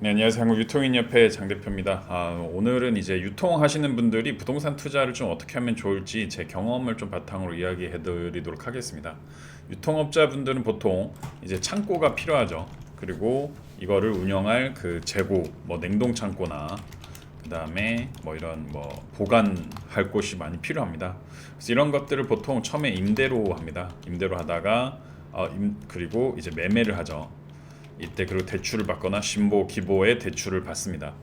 네, 안녕하세요. 한국 유통인협회 장 대표입니다. 아, 오늘은 이제 유통하시는 분들이 부동산 투자를 좀 어떻게 하면 좋을지 제 경험을 좀 바탕으로 이야기해드리도록 하겠습니다. 유통업자분들은 보통 이제 창고가 필요하죠. 그리고 이거를 운영할 그 재고, 뭐 냉동 창고나 그 다음에 뭐 이런 뭐 보관할 곳이 많이 필요합니다. 그래서 이런 것들을 보통 처음에 임대로 합니다. 임대로 하다가 어, 임, 그리고 이제 매매를 하죠. 이때 그리고 대출을 받거나 신보 기보의 대출을 받습니다.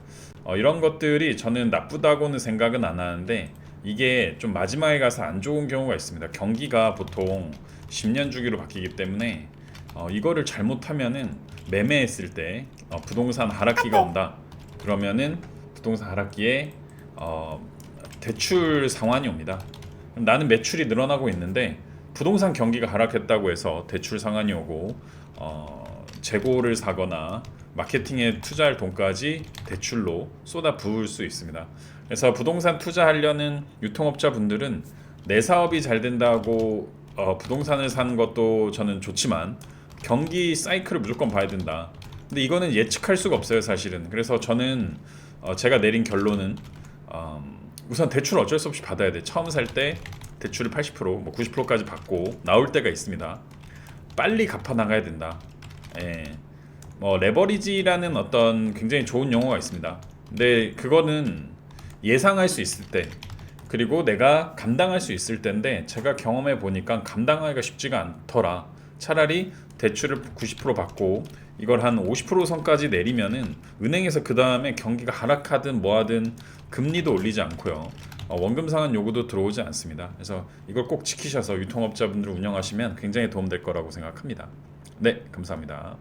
어, 이런 것들이 저는 나쁘다고는 생각은 안 하는데 이게 좀 마지막에 가서 안 좋은 경우가 있습니다. 경기가 보통 10년 주기로 바뀌기 때문에 어, 이거를 잘못하면은 매매했을 때 어, 부동산 하락기가 온다. 그러면은 부동산 하락기에 어, 대출 상환이 옵니다. 나는 매출이 늘어나고 있는데 부동산 경기가 하락했다고 해서 대출 상환이 오고 어, 재고를 사거나 마케팅에 투자할 돈까지 대출로 쏟아 부을 수 있습니다. 그래서 부동산 투자하려는 유통업자 분들은 내 사업이 잘 된다고 어, 부동산을 사는 것도 저는 좋지만 경기 사이클을 무조건 봐야 된다. 근데 이거는 예측할 수가 없어요, 사실은. 그래서 저는 어, 제가 내린 결론은 음, 우선 대출 어쩔 수 없이 받아야 돼. 처음 살 때 대출을 80%, 뭐 90%까지 받고 나올 때가 있습니다. 빨리 갚아 나가야 된다. 예. 뭐 레버리지라는 어떤 굉장히 좋은 용어가 있습니다. 근데 그거는 예상할 수 있을 때 그리고 내가 감당할 수 있을 때인데 제가 경험해 보니까 감당하기가 쉽지가 않더라. 차라리 대출을 90% 받고 이걸 한 50% 선까지 내리면은 은행에서 그 다음에 경기가 하락하든 뭐하든 금리도 올리지 않고요. 어, 원금 상환 요구도 들어오지 않습니다. 그래서 이걸 꼭 지키셔서 유통업자분들 운영하시면 굉장히 도움될 거라고 생각합니다. 네, 감사합니다.